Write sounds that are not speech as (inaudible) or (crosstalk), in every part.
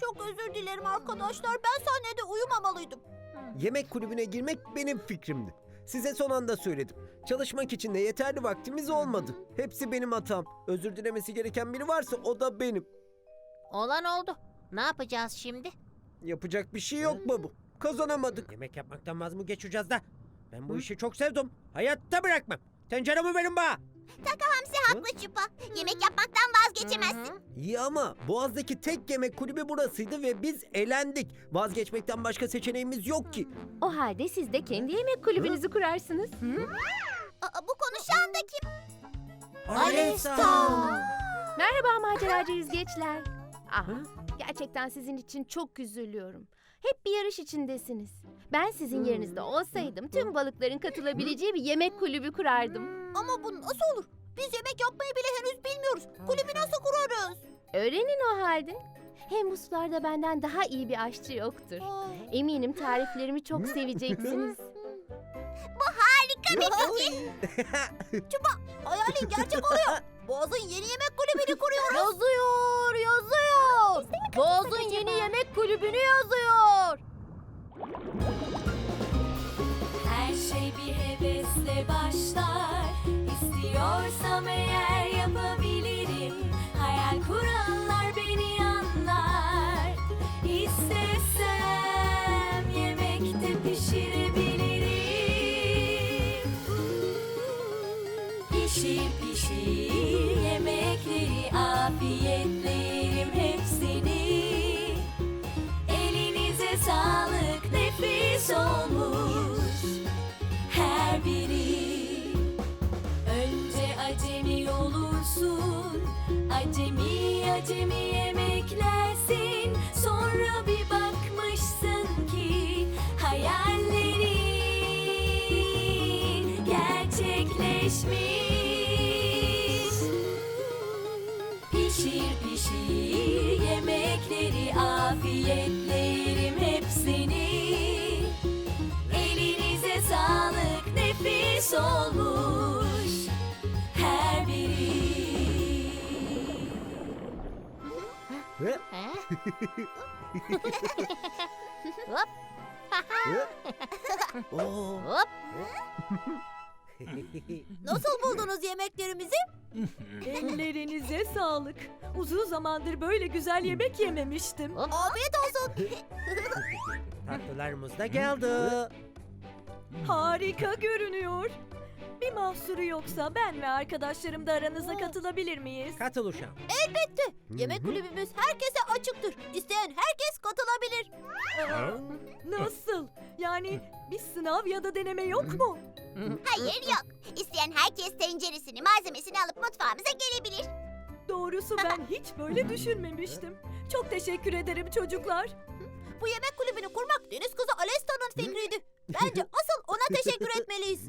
Çok özür dilerim arkadaşlar. Ben sahnede uyumamalıydım. Yemek kulübüne girmek benim fikrimdi. Size son anda söyledim. Çalışmak için de yeterli vaktimiz olmadı. Hepsi benim hatam. Özür dilemesi gereken biri varsa o da benim. Olan oldu. Ne yapacağız şimdi? Yapacak bir şey yok babu. Kazanamadık. Yemek yapmaktan vaz mı geçeceğiz da? Ben bu işi çok sevdim. Hayatta bırakmam. Tenceremi verin bana. Hamsi haklı Çupa. Yemek yapmaktan vazgeçemezsin. İyi ama Boğaz'daki tek yemek kulübü burasıydı ve biz elendik. Vazgeçmekten başka seçeneğimiz yok ki. O halde siz de kendi yemek kulübünüzü kurarsınız. Aa, bu konuşan da kim? Merhaba maceracı yüzgeçler. Ah, gerçekten sizin için çok üzülüyorum. Hep bir yarış içindesiniz. Ben sizin yerinizde olsaydım tüm balıkların katılabileceği bir yemek kulübü kurardım. Ama bu nasıl olur? Biz yemek yapmayı bile henüz bilmiyoruz. Kulübü nasıl kurarız? Öğrenin o halde. Hem bu sularda benden daha iyi bir aşçı yoktur. Eminim tariflerimi çok seveceksiniz. (laughs) Harika bir fikir. (laughs) Çupa hayalin gerçek oluyor. Boğaz'ın yeni yemek kulübünü kuruyoruz. Yazıyor, yazıyor. Boğaz'ın yeni yemek kulübünü yazıyor. Başlar. İstiyorsam eğer yapabilirim. Hayal kuranlar beni anlar. İstesem yemekte pişirebilirim olursun Acemi acemi yemeklersin Sonra bir bakmışsın ki Hayallerin gerçekleşmiş. Pişir pişir yemekleri afiyetle yerim hepsini Elinize sağlık nefis olmuş Ha? (laughs) (laughs) Oo. Hop. (laughs) Nasıl buldunuz yemeklerimizi? Ellerinize sağlık. Uzun zamandır böyle güzel yemek yememiştim. Afiyet olsun. Tatlılarımız da geldi. Harika görünüyor. Bir mahsuru yoksa ben ve arkadaşlarım da aranıza katılabilir miyiz? Katıl uşağım. Elbette. Yemek kulübümüz herkese açıktır. İsteyen herkes katılabilir. Nasıl? Yani bir sınav ya da deneme yok mu? Hayır yok. İsteyen herkes tenceresini, malzemesini alıp mutfağımıza gelebilir. Doğrusu ben hiç böyle düşünmemiştim. Çok teşekkür ederim çocuklar. Bu yemek kulübünü kurmak Deniz Kızı Alesta'nın fikriydi. Bence (laughs) teşekkür etmeliyiz.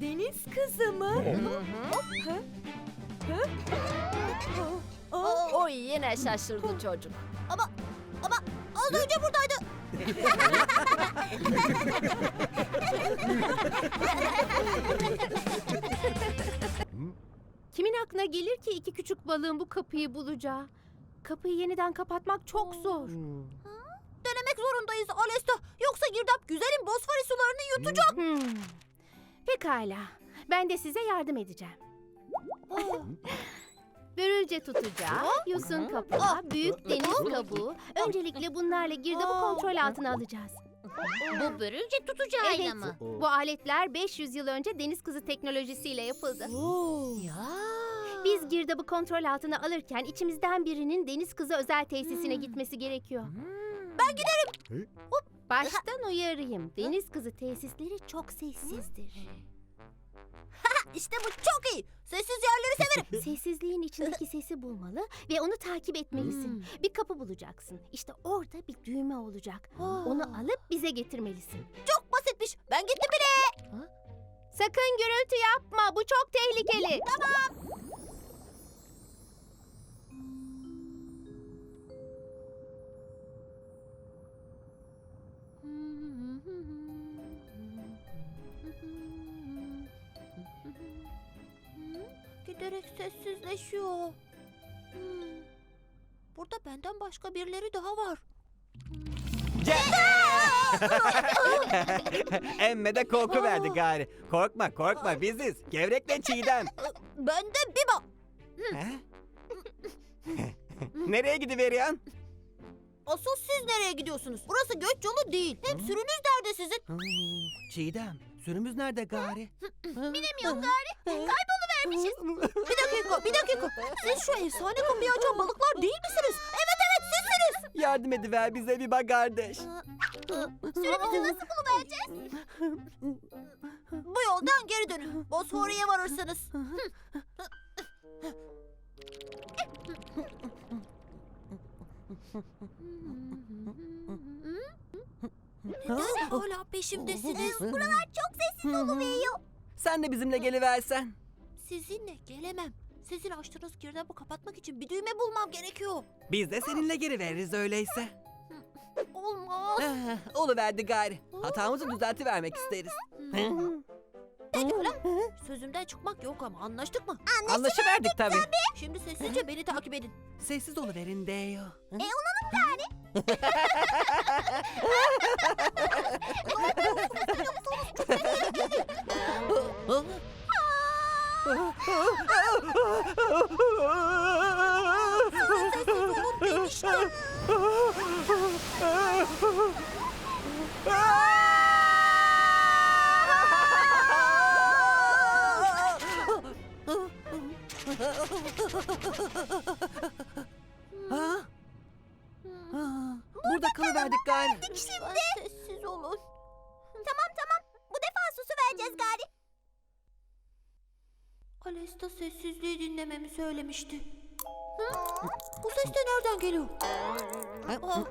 Deniz kızı mı? Ha? Ha? Aa, O yine şaşırdı çocuk. Ama ama az önce buradaydı. (laughs) Kimin aklına gelir ki iki küçük balığın bu kapıyı bulacağı? Kapıyı yeniden kapatmak çok zor. Zorundayız Alesta. Yoksa girdap güzelim Bosfori sularını yutacak. Hmm. Pekala. Ben de size yardım edeceğim. (gasps) Börülce tutacağı, yosun kapağı, büyük deniz kabuğu. Öncelikle bunlarla girdabı kontrol altına alacağız. Bu börülce tutacağıyla Evet. mı? Bu aletler 500 yıl önce deniz kızı teknolojisiyle yapıldı. Ya. Biz girdabı kontrol altına alırken içimizden birinin deniz kızı özel tesisine gitmesi gerekiyor. Ben giderim. Baştan uyarayım. Deniz kızı tesisleri çok sessizdir. İşte bu çok iyi. Sessiz yerleri severim. (laughs) Sessizliğin içindeki sesi bulmalı ve onu takip etmelisin. Bir kapı bulacaksın. İşte orada bir düğme olacak. Onu alıp bize getirmelisin. Çok basitmiş. Ben gittim bile. Sakın gürültü yapma. Bu çok tehlikeli. Giderek sessizleşiyor. Hmm. Burada benden başka birileri daha var. (laughs) Emme de korku verdi gari. Korkma korkma biziz. Gevrekle Çiğdem. Ben de Biba. He? Nereye gidiveriyorsun? Asıl siz nereye gidiyorsunuz? Burası göç yolu değil. Hem sürünüz nerede sizin? Hmm, Çiğdem, sürümüz nerede gari? Bilemiyorum gari. Kayboluvermişiz. Bir dakika, bir dakika. Siz şu efsane kapıyı açan balıklar değil misiniz? Evet evet sizsiniz. Yardım ediver bize bir bak kardeş. Sürümüzü nasıl buluvereceğiz? Bu yoldan geri dönün. Bosfor'a varırsınız. Neden hala peşimdesiniz? Buralar çok sessiz oluyor. Sen de bizimle geliversen. Sizinle gelemem. Sizin açtığınız girdabı kapatmak için bir düğme bulmam gerekiyor. Biz de seninle geri veririz öyleyse. Olmaz. Ah, Oluverdi gari. Hatamızı düzeltivermek isteriz. Pekala. Sözümden çıkmak yok ama anlaştık mı? Anlaşıverdik tabii. Şimdi sessizce beni takip edin. Sessiz oluverin Deyo. (laughs) (laughs) Ha? Ha, Burada kalıverdik. Şimdi. Sessiz olun. Alesta sessizliği dinlememi söylemişti. Hı? Bu ses de nereden geliyor? Aa,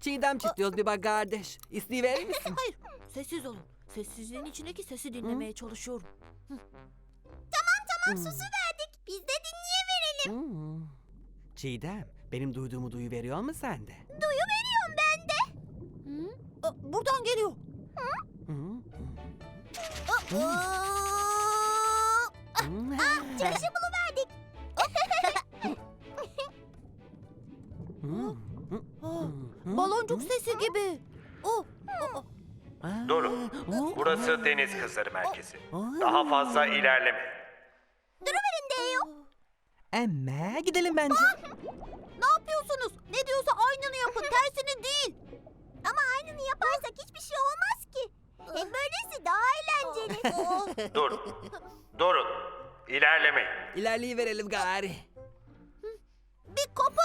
Çiğdem çitliyoruz bir bak kardeş. İsteyiverir misin? hayır, sessiz olun. Sessizliğin içindeki sesi dinlemeye çalışıyorum. Tamam Susu verdik. Biz de dinleyiverelim. Hmm. Çiğdem, benim duyduğumu duyuveriyor mu sende? Duyuveriyorum ben de. Hı? Aa, buradan geliyor. Hı? Aa, Çıkışı buluverdik. Hı? Aa, baloncuk sesi gibi. Oh, oh, Durun. hı? Burası Deniz Kızları Merkezi. Aa. Daha fazla ilerlemeyin. Duruverin Deo. Emme gidelim bence. Ne yapıyorsunuz? Ne diyorsa aynını yapın, tersini değil. Ama aynını yaparsak hiçbir şey olmaz ki. Hem böylesi daha eğlenceli. Dur. Durun. İlerlemeyin. İlerleyiverelim gari. Bir kapı.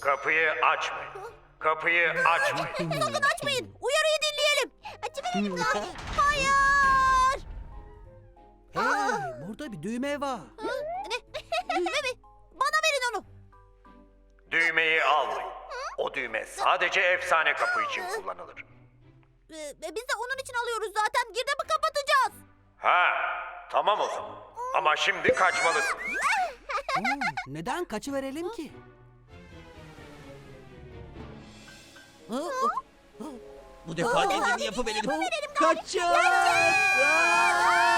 Kapıyı açmayın. Kapıyı açmayın. Sakın açmayın. Uyarıyı dinleyelim. Açıverelim gari. Hayır. Hey, burada bir düğme var. Ne? (laughs) Düğme mi? Bana verin onu. Düğmeyi almayın. O düğme sadece efsane kapı için kullanılır. Ee, biz de onun için alıyoruz zaten. Girdabı kapatacağız. Ha, tamam o zaman. Ama şimdi kaçmalısın. Hmm, neden kaçıverelim ki? Bu defa dediğini yapıverelim. Kaçın! Hadi.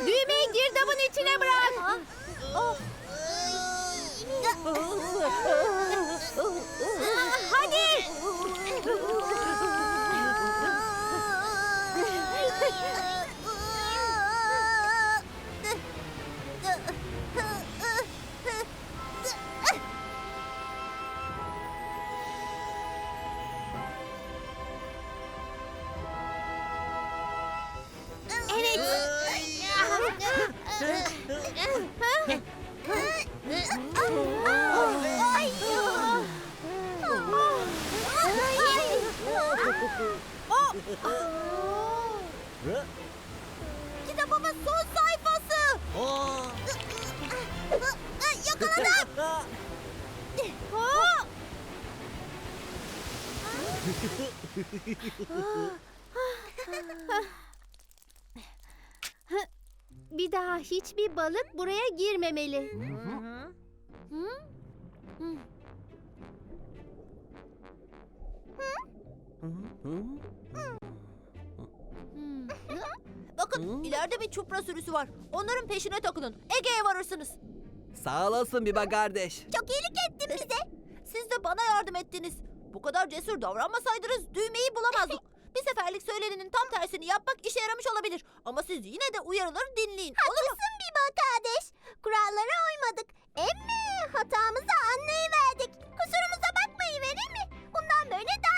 Düğmeyi girdabın içine bırak. Hadi. Kitabımın son sayfası. Yakaladım. Aa! Bir daha hiçbir balık buraya girmemeli. Bakın ileride bir çupra sürüsü var. Onların peşine takılın. Ege'ye varırsınız. Sağ olasın Biba kardeş. Çok iyilik ettin bize. Siz de bana yardım ettiniz. Bu kadar cesur davranmasaydınız düğmeyi bulamazdık. Bir seferlik söylenenin tam tersini yapmak işe yaramış olabilir. Ama siz yine de uyarıları dinleyin. Haklısın Biba kardeş. Kurallara uymadık. Emmi hatamızı anlayıverdik. Kusurumuza bakmayıverir mi? Bundan böyle daha.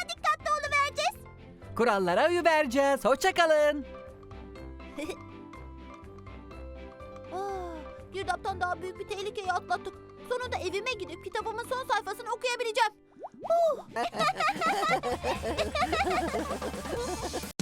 Kurallara uyu vereceğiz. Hoşça kalın. (laughs) Ah, girdaptan daha büyük bir tehlikeyi atlattık. Sonunda evime gidip kitabımın son sayfasını okuyabileceğim. Huh! (laughs)